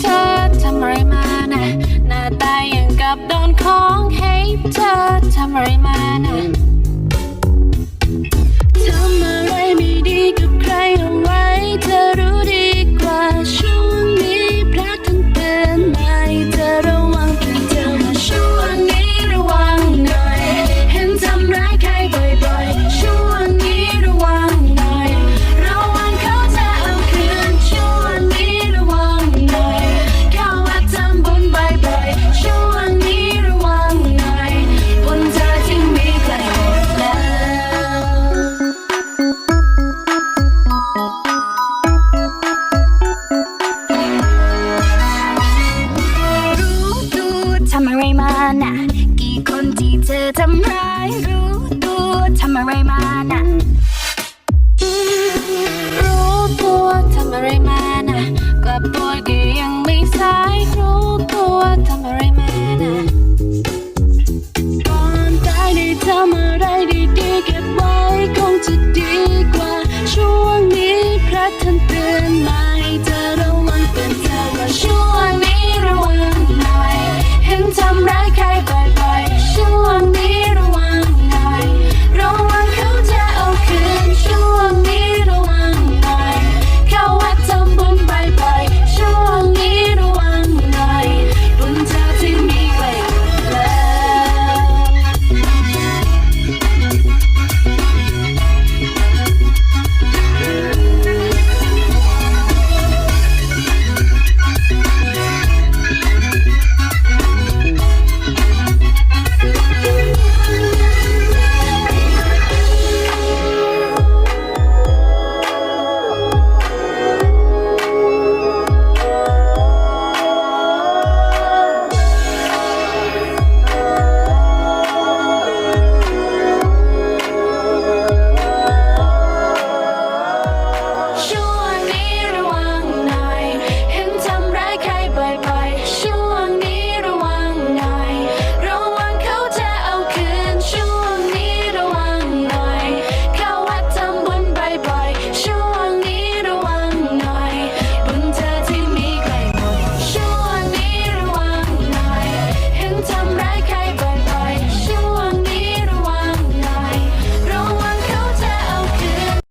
เธอทำอะไรมานะหน้าตายอย่างกับโดนของให้เธอทำอะไรมานะ คนที่เธอทำร้ายรู้ตัวทำอะไรมานะรู้ตัวทำอะไรมา